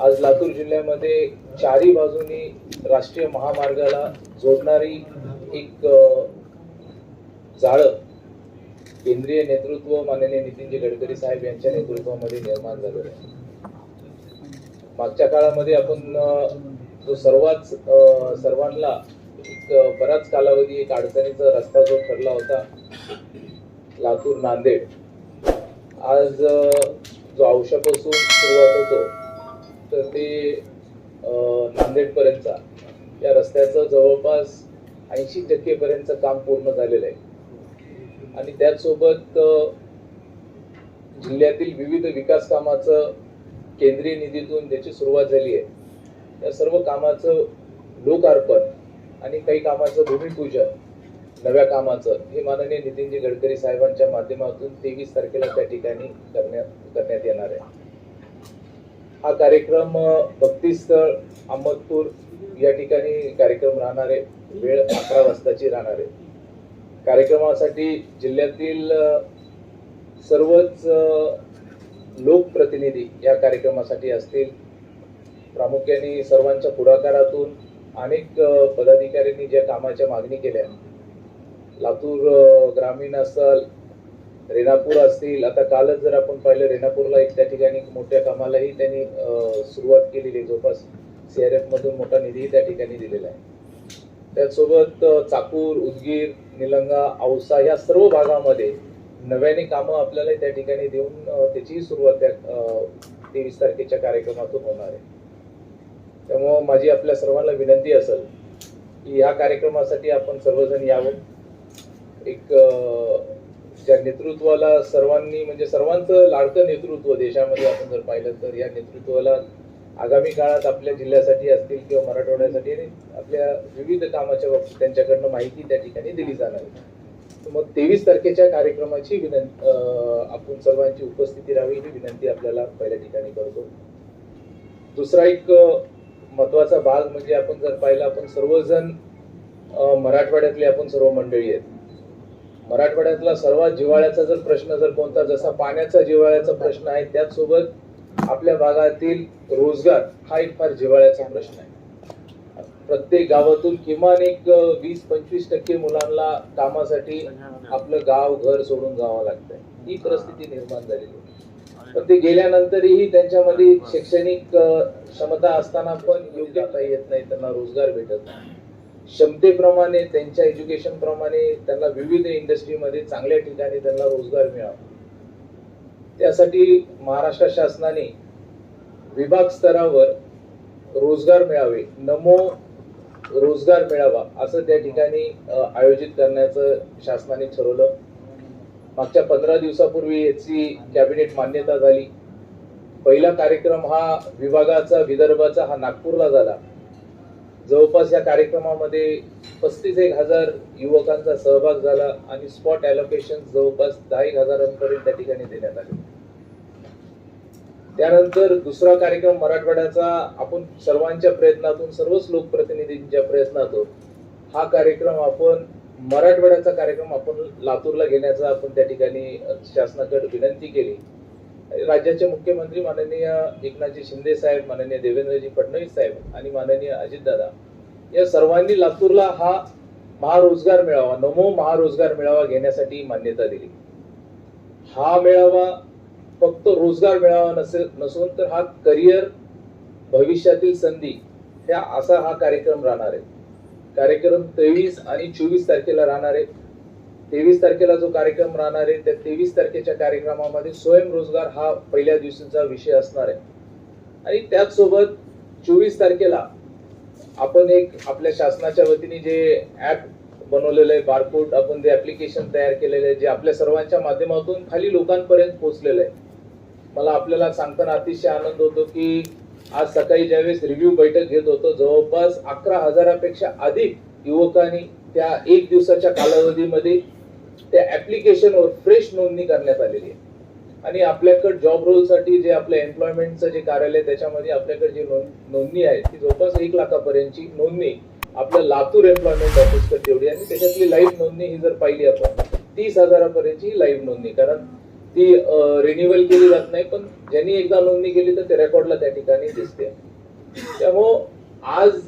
आज लातूर जिल्ह्यामध्ये चारी बाजूनी राष्ट्रीय महामार्गाला जोडणारी एक जाळं केंद्रीय नेतृत्व माननीय नितीनजी गडकरी साहेब यांच्या नेतृत्वामध्ये निर्माण झालेलं आहे. मागच्या काळामध्ये आपण जो सर्वात सर्वांना एक बराच कालावधी एक अडचणीचा रस्ता जो ठरला होता लातूर नांदेड. आज जो औषधापासून सुरुवात होतो ते नांदेडपर्यंतचा. या रस्त्याचं जवळपास ऐंशी टक्केपर्यंतचं काम पूर्ण झालेलं आहे. आणि त्याचसोबत जिल्ह्यातील विविध विकास कामाचं केंद्रीय निधीतून त्याची सुरुवात झाली आहे. या सर्व कामाचं लोकार्पण आणि काही कामाचं भूमिपूजन नव्या कामाचं हे माननीय नितीनजी गडकरी साहेबांच्या माध्यमातून तेवीस तारखेला त्या ठिकाणी करण्यात करण्यात येणार आहे. हा कार्यक्रम भक्तीस्थळ भक्तिस्थळ अहमदपूर या ठिकाणी कार्यक्रम राहणार आहे वेळ अकरा वाजताची राहणार. आहे कार्यक्रमासाठी जिल्ह्यातील सर्वच लोकप्रतिनिधी या कार्यक्रमासाठी असतील. प्रामुख्याने सर्वांच्या पुढाकारातून अनेक पदाधिकाऱ्यांनी ज्या कामाच्या मागणी केल्या. लातूर ग्रामीण असल रेणापूर असतील आता कालच जर आपण पाहिलं रेणापूरला एक त्या ठिकाणी मोठ्या कामालाही त्यांनी सुरुवात केलेली आहे. जवळपास आर एफमधून मोठा निधीही त्या ठिकाणी दिलेला आहे. त्याचसोबत चाकूर उदगीर निलंगा औसा या सर्व भागामध्ये नव्याने कामं आपल्याला त्या ठिकाणी देऊन त्याचीही सुरुवात त्या तेवीस तारखेच्या कार्यक्रमातून होणार आहे. त्यामुळं माझी आपल्या सर्वांना विनंती असेल की ह्या कार्यक्रमासाठी आपण सर्वजण यावं. एक ज्या नेतृत्वाला सर्वांनी म्हणजे सर्वांचं लाडकं नेतृत्व देशामध्ये आपण जर पाहिलं तर या नेतृत्वाला आगामी काळात आपल्या जिल्ह्यासाठी असतील किंवा मराठवाड्यासाठी आणि आपल्या विविध कामाच्या बाबतीत त्यांच्याकडनं माहिती त्या ठिकाणी दिली जाणार तर मग तेवीस तारखेच्या कार्यक्रमाची विनंती आपण सर्वांची उपस्थिती राहावी ही विनंती आपल्याला पहिल्या ठिकाणी करतो. दुसरा एक महत्त्वाचा भाग म्हणजे आपण जर पाहिलं आपण सर्वजण मराठवाड्यातले आपण सर्व मंडळी आहेत. मराठवाड्यातला सर्वात जिव्हाळ्याचा जर प्रश्न जर कोणता जसा पाण्याचा जिव्हाळ्याचा प्रश्न आहे त्याचसोबत आपल्या भागातील रोजगार हा एक फार जिव्हाळ्याचा प्रश्न आहे. प्रत्येक गावातून किमान एक वीस पंचवीस टक्के मुलांना कामासाठी आपलं गाव घर सोडून जावं लागतंय. ही परिस्थिती निर्माण झालेली आहे. पण ते गेल्यानंतरही त्यांच्यामध्ये शैक्षणिक क्षमता असताना पण योग्य येत नाही त्यांना रोजगार भेटत नाही. क्षमतेप्रमाणे त्यांच्या एज्युकेशन प्रमाणे त्यांना विविध इंडस्ट्रीमध्ये चांगल्या ठिकाणी त्यांना रोजगार मिळावा. त्यासाठी महाराष्ट्र शासनाने विभाग स्तरावर रोजगार मिळावे नमो रोजगार मिळावा असं त्या ठिकाणी आयोजित करण्याचं शासनाने ठरवलं. मागच्या पंधरा दिवसापूर्वी याची कॅबिनेट मान्यता झाली. पहिला कार्यक्रम हा विभागाचा विदर्भाचा हा नागपूरला झाला. जवळपास या कार्यक्रमामध्ये पस्तीस एक हजार युवकांचा सहभाग झाला आणि स्पॉट अलोकेशन जवळपास दहा एक हजारांपर्यंत त्या ठिकाणी देण्यात आले. त्यानंतर दुसरा कार्यक्रम मराठवाड्याचा आपण सर्वांच्या प्रयत्नातून सर्वच लोकप्रतिनिधींच्या प्रयत्नातून हा कार्यक्रम आपण मराठवाड्याचा कार्यक्रम आपण लातूरला घेण्याचा आपण त्या ठिकाणी शासनाकडे विनंती केली. राज्याचे मुख्यमंत्री माननीय एकनाथजी शिंदे साहेब माननीय देवेंद्रजी फडणवीस साहेब आणि माननीय अजितदादा या सर्वांनी लातूरला हा महारोजगार मेळावा नमो महारोजगार मेळावा घेण्यासाठी मान्यता दिली. हा मेळावा फक्त रोजगार मेळावा नसेल नसून तर हा करिअर भविष्यातील संधी ह्या असा हा कार्यक्रम राहणार आहे. कार्यक्रम तेवीस आणि चोवीस तारखेला राहणार आहे. तेवीस तारखेला जो कार्यक्रम राहणार आहे त्या तेवीस तारखेच्या कार्यक्रमामध्ये स्वयंरोजगार हा पहिल्या दिवशीचा विषय असणार आहे. आणि त्याचसोबत चोवीस तारखेला आपण एक आपल्या शासनाच्या वतीने जे ऍप बनवलेलं आहे बारकोड आपण जे ऍप्लिकेशन तयार केलेलं आहे जे आपल्या सर्वांच्या माध्यमातून खाली लोकांपर्यंत पोहोचलेलं आहे. मला आपल्याला सांगताना अतिशय आनंद होतो की आज सकाळी ज्यावेळेस रिव्ह्यू बैठक घेत होतो जवळपास अकरा हजारापेक्षा अधिक युवकांनी त्या एक दिवसाच्या कालावधीमध्ये त्या ऍप्लिकेशनवर फ्रेश नोंदणी करण्यात आलेली आहे. आणि आपल्याकडे जॉब रोलसाठी जे आपल्या एम्प्लॉयमेंटचं जे कार्यालय त्याच्यामध्ये आपल्याकडे जी नोंद- नोंदणी आहे ती जवळपास एक लाखापर्यंतची नोंदणी आपल्या लातूर एम्प्लॉयमेंट ऑफिसकडे तेवढी आणि त्याच्यातली लाईव्ह नोंदणी ही जर पाहिली आपण तीस हजारापर्यंतची लाईव्ह नोंदणी. कारण ती रिन्युअल केली जात नाही पण ज्यांनी एकदा नोंदणी केली तर ते रेकॉर्डला त्या ठिकाणी दिसते. त्यामुळं आज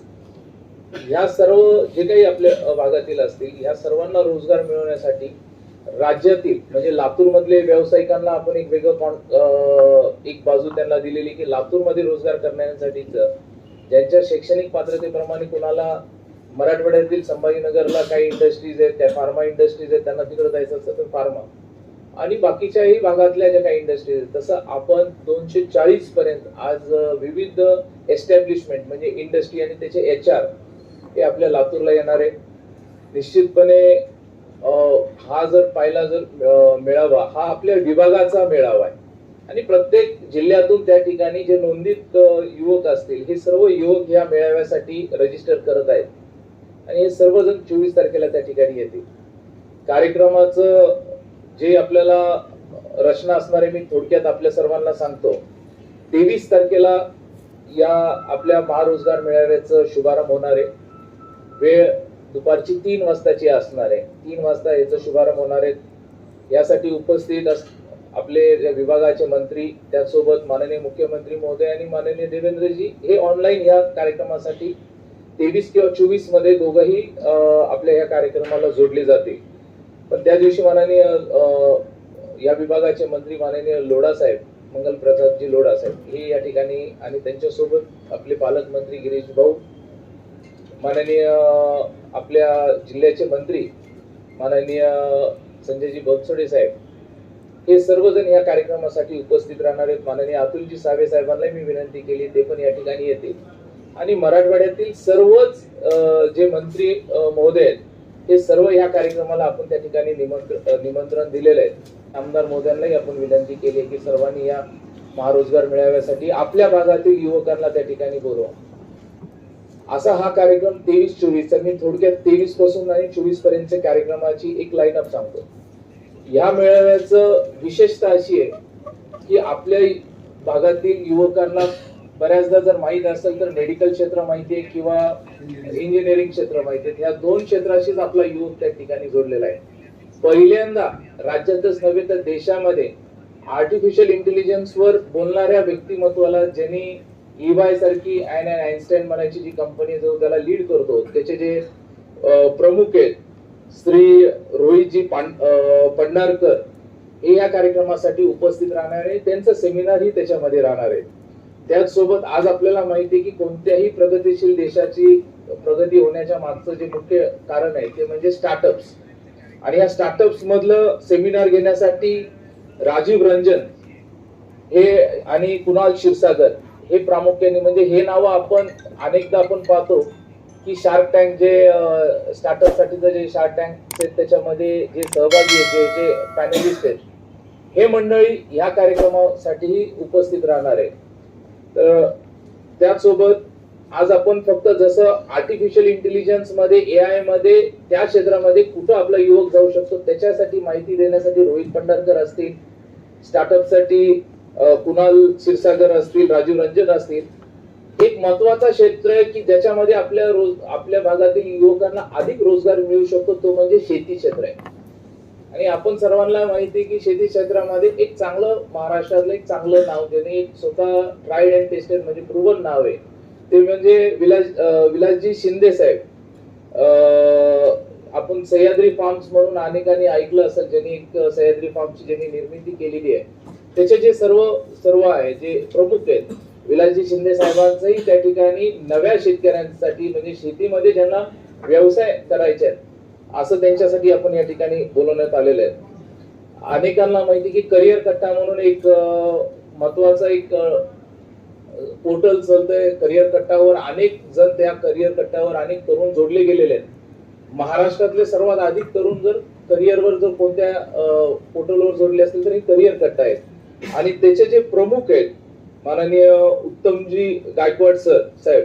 ह्या सर्व जे काही आपल्या भागातील असतील ह्या सर्वांना रोजगार मिळवण्यासाठी राज्यातील म्हणजे लातूर मधले व्यावसायिकांना आपण एक वेगळं कॉन- एक बाजू त्यांना दिलेली की लातूरमध्ये रोजगार करण्यासाठी ज्यांच्या शैक्षणिक पात्रतेप्रमाणे कुणाला मराठवाड्यातील संभाजीनगरला काही इंडस्ट्रीज आहेत त्या फार्मा इंडस्ट्रीज आहेत त्यांना तिकडे जायचं असतं तर फार्मा आणि बाकीच्याही भागातल्या ज्या काही इंडस्ट्रीज आहेत तसं आपण दोनशे चाळीस पर्यंत आज विविध एस्टॅब्लिशमेंट म्हणजे इंडस्ट्री आणि त्याचे एच आर हे आपल्या लातूरला येणार. आहे निश्चितपणे हा जर पाहिला जर मेळावा हा आपल्या विभागाचा मेळावा आहे. आणि प्रत्येक जिल्ह्यातून त्या ठिकाणी जे नोंदित युवक असतील हे सर्व युवक या मेळाव्यासाठी रजिस्टर करत आहेत. आणि हे सर्वजण चोवीस तारखेला त्या ठिकाणी येतील. कार्यक्रमाचं जे आपल्याला रचना असणारे मी थोडक्यात आपल्या सर्वांना सांगतो. तेवीस तारखेला या आपल्या महारोजगार मेळाव्याचं शुभारंभ होणार आहे. वेळ दुपारची तीन वाजताची असणार आहे. तीन वाजता याचा शुभारंभ होणार आहे. यासाठी उपस्थित अस आपले विभागाचे मंत्री त्यासोबत माननीय मुख्यमंत्री महोदय आणि माननीय देवेंद्रजी हे ऑनलाईन या कार्यक्रमासाठी तेवीस किंवा चोवीसमध्ये दोघंही आपल्या या कार्यक्रमाला जोडले जातील. पण त्या दिवशी माननीय या विभागाचे मंत्री माननीय लोढा साहेब मंगल प्रसादजी लोढा साहेब हे या ठिकाणी आणि त्यांच्यासोबत आपले पालकमंत्री गिरीश भाऊ माननीय आपल्या जिल्ह्याचे मंत्री माननीय संजयजी बनसोडे साहेब हे सर्वजण या कार्यक्रमासाठी उपस्थित राहणार आहेत. माननीय अतुलजी सावे साहेबांना मी विनंती केली ते पण या ठिकाणी येतील. आणि मराठवाड्यातील सर्वच जे मंत्री महोदय आहेत हे सर्व या कार्यक्रमाला आपण त्या ठिकाणी निमंत्रण निमंत्रण दिलेलं आहे. आमदार मोद्यांनाही आपण विनंती केली की सर्वांनी या महारोजगार मेळाव्यासाठी आपल्या भागातील युवकांना त्या ठिकाणी बोलवा. असा हा कार्यक्रम तेवीस चोवीस मी थोडक्यात तेवीसपासून आणि चोवीस पर्यंतच्या कार्यक्रमाची एक लाईनअप सांगतो. या मेळाव्याचं विशेषता अशी आहे की आपल्या भागातील युवकांना बऱ्याचदा जर माहीत असेल तर मेडिकल क्षेत्र माहिती आहे किंवा इंजिनिअरिंग क्षेत्र माहिती आहे. या दोन क्षेत्राशीच आपला युवक त्या ठिकाणी जोडलेला आहे. पहिल्यांदा राज्यातच नव्हे तर देशामध्ये आर्टिफिशियल इंटेलिजन्सवर बोलणाऱ्या व्यक्तिमत्वाला ज्यांनी ईवाय सारखी अँड अँड आईन्स्टाईन म्हणायची जी कंपनी जो त्याला लीड करतो त्याचे जे प्रमुख आहेत श्री रोहितजी पां- हे या कार्यक्रमासाठी उपस्थित राहणार आहे त्यांचं सेमिनारही त्याच्यामध्ये राहणार आहे. त्याचसोबत आज आपल्याला माहिती आहे की कोणत्याही प्रगतीशील देशाची प्रगती होण्याच्या मागचं जे मुख्य कारण आहे ते म्हणजे स्टार्टअप्स आणि या स्टार्टअप्स मधलं सेमिनार घेण्यासाठी राजीव रंजन हे आणि कुणाल क्षीरसागर हे प्रामुख्याने म्हणजे हे नावं आपण अनेकदा आपण पाहतो की शार्क टँक जे स्टार्टअपसाठीचं जे शार्क टँक त्याच्यामध्ये जे सहभागी आहेत जे जे पॅनलिस्ट आहेत हे मंडळी ह्या कार्यक्रमासाठीही उपस्थित राहणार आहे तर त्याचसोबत आज आपण फक्त जसं आर्टिफिशियल इंटेलिजन्समध्ये ए आयमध्ये त्या क्षेत्रामध्ये कुठं आपला युवक जाऊ शकतो त्याच्यासाठी माहिती देण्यासाठी रोहित पंढरकर असतील स्टार्टअपसाठी कुणाल क्षीरसागर असतील राजीव रंजन असतील एक महत्त्वाचा क्षेत्र आहे की ज्याच्यामध्ये आपल्या रोज आपल्या भागातील युवकांना अधिक रोजगार मिळू शकतो तो म्हणजे शेती क्षेत्र आहे. आणि आपण सर्वांना माहिती आहे की शेती क्षेत्रामध्ये एक चांगलं महाराष्ट्रातलं एक चांगलं नाव ज्याने एक स्वतः ट्राईड अँड टेस्टेड म्हणजे प्रूव्हन नाव आहे. ते म्हणजे विलास विलासजी शिंदे साहेब. आपण सह्याद्री फार्म्स म्हणून अनेकांनी ऐकलं असेल ज्यांनी एक सह्याद्री फार्मची ज्यांनी निर्मिती केलेली आहे. त्याचे जे सर्व सर्व आहे जे प्रमुख आहेत विलासजी शिंदे साहेबांचंही त्या ठिकाणी नव्या शेतकऱ्यांसाठी म्हणजे शेतीमध्ये ज्यांना व्यवसाय करायचे आहेत असं त्यांच्यासाठी आपण या ठिकाणी बोलवण्यात आलेलं आहे. अनेकांना माहिती की करिअर कट्टा म्हणून एक महत्वाचं एक पोर्टल चालतंय करिअर कट्टावर. अनेक जण त्या करिअर कट्ट्यावर अनेक तरुण जोडले गेलेले आहेत. महाराष्ट्रातले सर्वात अधिक तरुण जर करिअरवर जर कोणत्या पोर्टलवर जोडले असतील तर हे करिअर कट्टा आहेत. आणि त्याचे जे प्रमुख आहेत माननीय उत्तमजी गायकवाड सर साहेब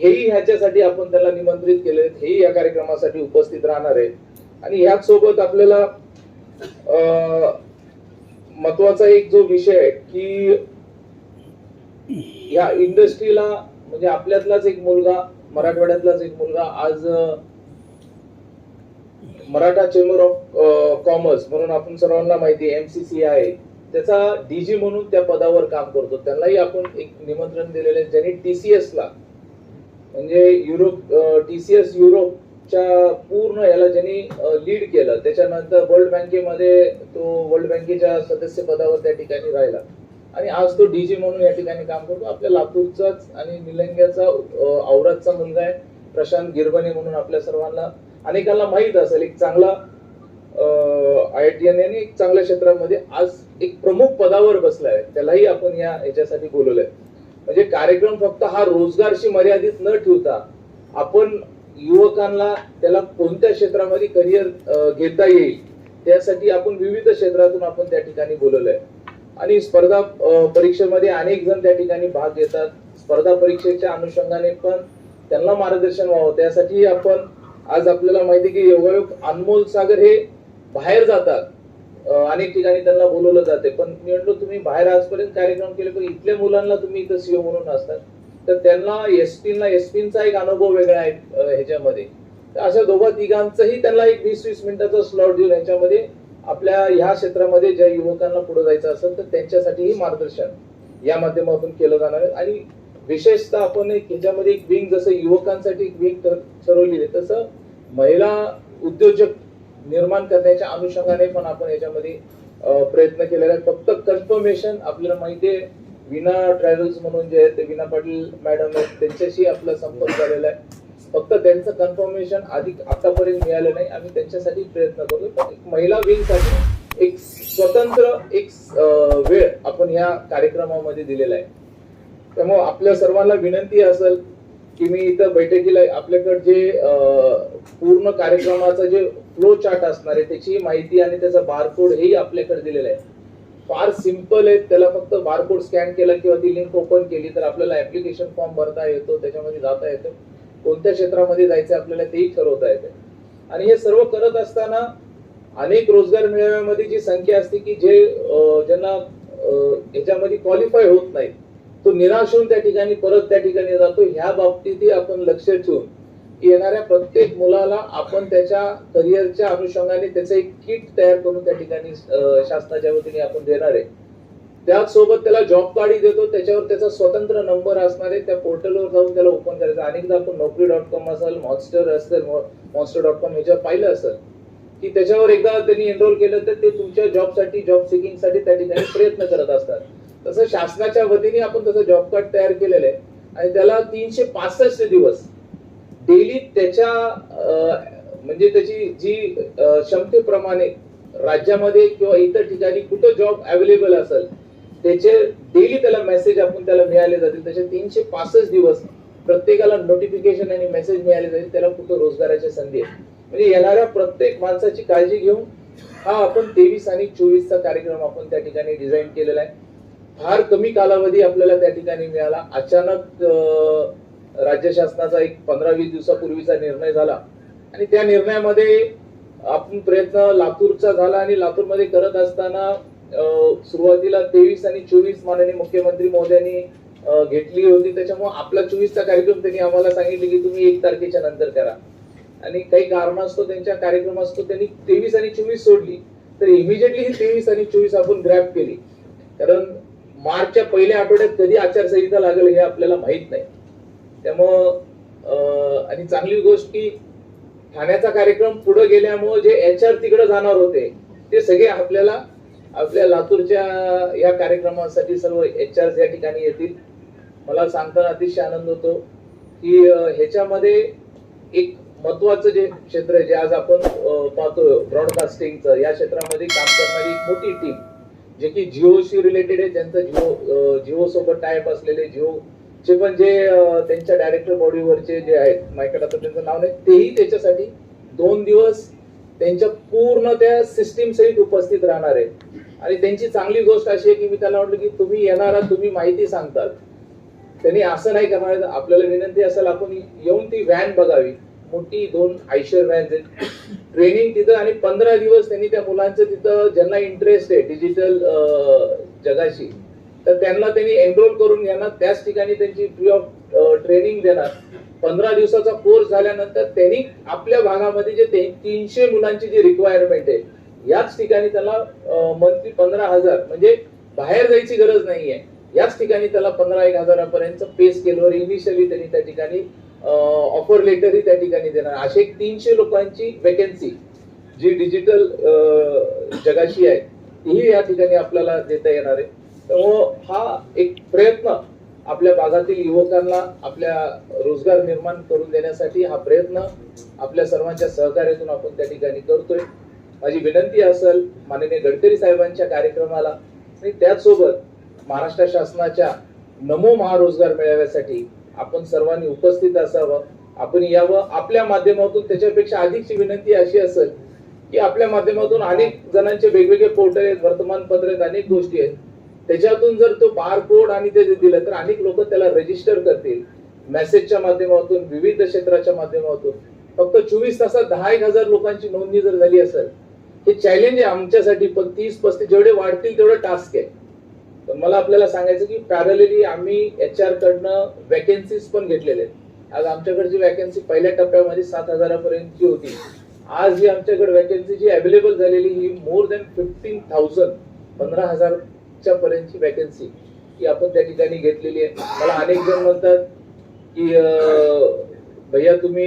हेही ह्याच्यासाठी आपण त्यांना निमंत्रित केले हेही या कार्यक्रमासाठी उपस्थित राहणार आहे आणि ह्याच सोबत आपल्याला अं, महत्त्वाचा एक जो विषय आहे की या इंडस्ट्रीला म्हणजे आपल्यातलाच एक मुलगा मराठवाड्यातलाच एक मुलगा आज मराठा चेंबर ऑफ कॉमर्स म्हणून आपण सर्वांना माहिती सी एमसीसी आहे. त्याचा डीजी म्हणून त्या पदावर काम करतो. त्यांनाही आपण एक निमंत्रण दिलेलं आहे ज्यांनी टीसीएस ला म्हणजे युरोप टीसीएस युरोपच्या पूर्ण याला ज्यांनी लीड केलं त्याच्यानंतर वर्ल्ड बँकेमध्ये तो वर्ल्ड बँकेच्या सदस्य पदावर त्या ठिकाणी राहिला. आणि आज तो डीजी म्हणून या ठिकाणी काम करतो. आपल्या लातूरचाच आणि निलंग्याचा औरतचा मुलगा आहे प्रशांत गिरबने म्हणून आपल्या सर्वांना अनेकांना माहीत असेल एक चांगला आय टी एन आणि एक चांगल्या क्षेत्रामध्ये आज एक प्रमुख पदावर बसलाय. त्यालाही आपण या याच्यासाठी बोलवलंय. म्हणजे कार्यक्रम फक्त हा रोजगारशी मर्यादित न ठेवता आपण युवकांना त्याला कोणत्या क्षेत्रामध्ये करिअर घेता येईल त्यासाठी आपण विविध क्षेत्रातून आपण त्या ठिकाणी बोलवलंय. आणि स्पर्धा परीक्षेमध्ये अनेक जण त्या ठिकाणी भाग घेतात. स्पर्धा परीक्षेच्या अनुषंगाने पण त्यांना मार्गदर्शन व्हावं. त्यासाठी आपण आज आपल्याला माहिती आहे की योगायोग अनमोल सागर हे बाहेर जातात. अनेक ठिकाणी त्यांना बोलवलं जाते. पण मी म्हणतो तुम्ही बाहेर आजपर्यंत कार्यक्रम केले पण इथल्या मुलांना तुम्ही इथं सीओ म्हणून असतात. तर त्यांना एस टीला एस एक अनुभव वेगळा आहे ह्याच्यामध्ये. तर अशा दोघा तिघांचंही त्यांना एक वीस वीस मिनिटाचा स्लॉट देऊन याच्यामध्ये आपल्या ह्या क्षेत्रामध्ये ज्या युवकांना पुढे जायचं असेल तर त्यांच्यासाठीही मार्गदर्शन या माध्यमातून केलं जाणार आहे. आणि विशेषतः आपण एक ह्याच्यामध्ये एक विंग जसं युवकांसाठी एक विंग ठरवली आहे तसं महिला उद्योजक निर्माण करण्याच्या अनुषंगाने पण आपण याच्यामध्ये प्रयत्न केलेला आहे फक्त कन्फर्मेशन आपल्याला माहिती आहे. विना ट्रॅव्हल्स म्हणून जे आहे ते विना पाटील मॅडम आहेत त्यांच्याशी आपला संपर्क झालेला आहे. फक्त त्यांचं कन्फर्मेशन आधी आतापर्यंत मिळालं नाही. आम्ही त्यांच्यासाठी प्रयत्न करतो पण एक महिला विंगसाठी एक स्वतंत्र एक वेळ आपण ह्या कार्यक्रमामध्ये दिलेला आहे. त्यामुळे आपल्या सर्वांना विनंती असेल की मी इथं बैठकीला आपल्याकडे जे पूर्ण कार्यक्रमाचं जे फ्लो चार्ट असणार आहे. त्याची माहिती आणि त्याचा बारकोड हेही आपल्याकडे दिलेला आहे. फार सिंपल आहे. त्याला फक्त बारकोड स्कॅन केला किंवा ती लिंक ओपन केली तर आपल्याला ऍप्लिकेशन फॉर्म भरता येतो त्याच्यामध्ये जाता येतं. कोणत्या क्षेत्रामध्ये जायचं आपल्याला तेही ठरवता येतं. आणि हे सर्व करत असताना अनेक रोजगार मेळाव्यामध्ये जी संख्या असते की जे ज्यांना याच्यामध्ये ह्याच्यामध्ये क्वालिफाय होत नाही तो निराश होऊन त्या ठिकाणी परत त्या ठिकाणी जातो. ह्या बाबतीतही आपण लक्ष ठेवून येणाऱ्या प्रत्येक मुलाला आपण त्याच्या करिअरच्या अनुषंगाने त्याचं एक किट तयार करून त्या ठिकाणी शासनाच्या वतीने आपण देणार आहे. त्याचसोबत त्याला जॉब कार्डही देतो त्याच्यावर त्याचा स्वतंत्र नंबर असणार आहे. त्या पोर्टलवर जाऊन त्याला ओपन करायचं. अनेकदा आपण नोकरी डॉट कॉम असेल मॉन्स्टर असेल मॉन्स्टर डॉट कॉम ह्याच्यावर पाहिलं असेल की त्याच्यावर एकदा त्यांनी एनरोल केलं तर ते तुमच्या जॉबसाठी जॉब सिकिंगसाठी त्या ठिकाणी प्रयत्न करत असतात. तसं शासनाच्या वतीने आपण तसं जॉब कार्ड तयार केलेलं आहे. आणि त्याला तीनशे पासष्ट दिवस डेली त्याच्या म्हणजे त्याची जी क्षमतेप्रमाणे राज्यामध्ये किंवा इतर ठिकाणी कुठं जॉब अवेलेबल असेल त्याचे डेली त्याला मेसेज आपण त्याला मिळाले जातील. त्याचे तीनशे पासष्ट दिवस प्रत्येकाला नोटिफिकेशन आणि मेसेज मिळाले जातील. त्याला कुठं रोजगाराच्या संधी आहे म्हणजे येणाऱ्या प्रत्येक माणसाची काळजी घेऊन हा आपण तेवीस आणि चोवीसचा कार्यक्रम आपण त्या ठिकाणी डिझाईन केलेला आहे. फार कमी कालावधी आपल्याला त्या ठिकाणी मिळाला. अचानक राज्य शासनाचा एक पंधरा वीस दिवसापूर्वीचा निर्णय झाला. आणि त्या निर्णयामध्ये आपण प्रयत्न लातूरचा झाला आणि लातूरमध्ये करत असताना सुरुवातीला तेवीस आणि चोवीस माननीय मुख्यमंत्री महोदयांनी घेतली होती. त्याच्यामुळे आपला चोवीसचा कार्यक्रम त्यांनी आम्हाला सांगितले की तुम्ही एक तारखेच्या नंतर करा. आणि काही कारणास्तव त्यांच्या कार्यक्रम असतो त्यांनी तेवीस आणि चोवीस सोडली. तर इमिजिएटली ही तेवीस आणि चोवीस आपण ग्रॅप केली. कारण मार्चच्या पहिल्या आठवड्यात कधी आचारसंहिता लागेल हे आपल्याला माहीत नाही. त्यामुळं आणि चांगली गोष्ट की ठाण्याचा कार्यक्रम पुढे गेल्यामुळे जे एच आर तिकडे जाणार होते ते सगळे आपल्याला आपल्या लातूरच्या या कार्यक्रमासाठी सर्व एच आर या ठिकाणी येतील. मला सांगताना अतिशय आनंद होतो की ह्याच्यामध्ये एक महत्वाचं जे क्षेत्र आहे जे आज आपण पाहतो ब्रॉडकास्टिंगचं या क्षेत्रामध्ये काम करणारी एक मोठी टीम जे की जिओशी रिलेटेड आहे ज्यांचं जिओ जिओ सोबत टायप असलेले जिओ जे म्हणजे, पण जे त्यांच्या डायरेक्टर बॉडीवरचे जे आहेत मायकडे आता त्यांचं नाव नाही तेही त्याच्यासाठी दोन दिवस त्यांच्या पूर्ण त्या सिस्टीम सहित उपस्थित राहणार आहे आणि त्यांची चांगली गोष्ट अशी आहे की मी त्याला म्हटलं की तुम्ही येणार आहात, तुम्ही माहिती सांगतात. त्यांनी असं नाही करणार आपल्याला विनंती असेल आपण येऊन ती व्हॅन बघावी. मोठी दोन आयशर व्हॅन आहेत. ट्रेनिंग तिथं आणि पंधरा दिवस त्यांनी त्या मुलांचं तिथं ज्यांना इंटरेस्ट आहे डिजिटल जगाशी तर त्यांना त्यांनी एनरोल करून घेणार. त्याच ठिकाणी त्यांची फ्री ऑफ ट्रेनिंग देणार. पंधरा दिवसाचा कोर्स झाल्यानंतर त्यांनी आपल्या भागामध्ये जे तीनशे मुलांची जी रिक्वायरमेंट आहे याच ठिकाणी त्याला मंथली पंधरा हजार म्हणजे बाहेर जायची गरज नाहीये. याच ठिकाणी त्याला पंधरा एक हजारापर्यंत पे स्केलवर इनिशियली त्यांनी त्या ठिकाणी ऑफर लेटरही त्या ठिकाणी देणार. असे एक तीनशे लोकांची वेकेन्सी जी डिजिटल जगाशी आहे तीही या ठिकाणी आपल्याला देता येणार आहे. त्यामुळं हा एक प्रयत्न आपल्या भागातील युवकांना आपल्या रोजगार निर्माण करून देण्यासाठी हा प्रयत्न आपल्या सर्वांच्या सहकार्यातून आपण त्या ठिकाणी करतोय. माझी विनंती असेल माननीय गडकरी साहेबांच्या कार्यक्रमाला आणि त्याचसोबत महाराष्ट्र शासनाच्या नमो महारोजगार मेळाव्यासाठी आपण सर्वांनी उपस्थित असावं. आपण यावं आपल्या माध्यमातून त्याच्यापेक्षा अधिकची विनंती अशी असेल की आपल्या माध्यमातून अनेक जणांचे वेगवेगळे पोर्टल आहेत वर्तमानपत्र आहेत अनेक गोष्टी आहेत. त्याच्यातून जर तो बार कोड आणि ते दिलं तर अनेक लोक त्याला रजिस्टर करतील. मेसेजच्या माध्यमातून विविध क्षेत्राच्या माध्यमातून. फक्त चोवीस तासात दहा एक हजार लोकांची नोंदणी जर झाली असेल हे चॅलेंज आहे आमच्यासाठी. पण तीस पस्तीस जेवढे वाढतील तेवढं टास्क आहे. पण मला आपल्याला सांगायचं की पॅरलली आम्ही एच आर कडनं वॅकेन्सीज पण घेतलेले आहेत. आज आमच्याकडची वॅकन्सी पहिल्या टप्प्यामध्ये सात हजारापर्यंतची होती. आज ही आमच्याकडे वॅकन्सी जी अवेलेबल झालेली ही मोर दॅन फिफ्टीन थाउजंड पंधरा हजार हजारच्या पर्यंतची वॅकन्सी ही आपण त्या ठिकाणी घेतलेली आहे. मला अनेक जण म्हणतात की भैया तुम्ही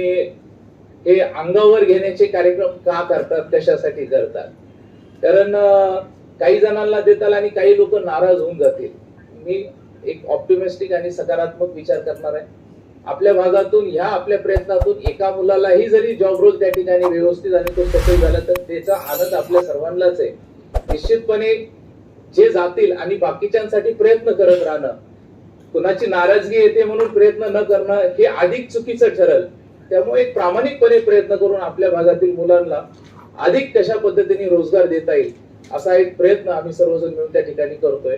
हे अंगावर घेण्याचे कार्यक्रम का करतात? कशासाठी करतात? कारण काही जणांना देताल आणि काही लोक नाराज होऊन जातील. मी एक ऑप्टिमिस्टिक आणि सकारात्मक विचार करणार आहे. आपल्या भागातून ह्या आपल्या प्रयत्नातून एका मुलालाही जरी जॉब रोल त्या ठिकाणी व्यवस्थित आणि तो सफल झाला तर त्याचा आनंद आपल्या सर्वांनाच आहे. निश्चितपणे जे जातील आणि बाकीच्यांसाठी प्रयत्न करत राहणं. कुणाची नाराजगी येते म्हणून प्रयत्न न करणं हे अधिक चुकीचं ठरल. त्यामुळे एक प्रामाणिकपणे प्रयत्न करून आपल्या भागातील मुलांना अधिक कशा पद्धतीने रोजगार देता येईल असा एक प्रयत्न आम्ही सर्वजण मिळून त्या ठिकाणी करतोय.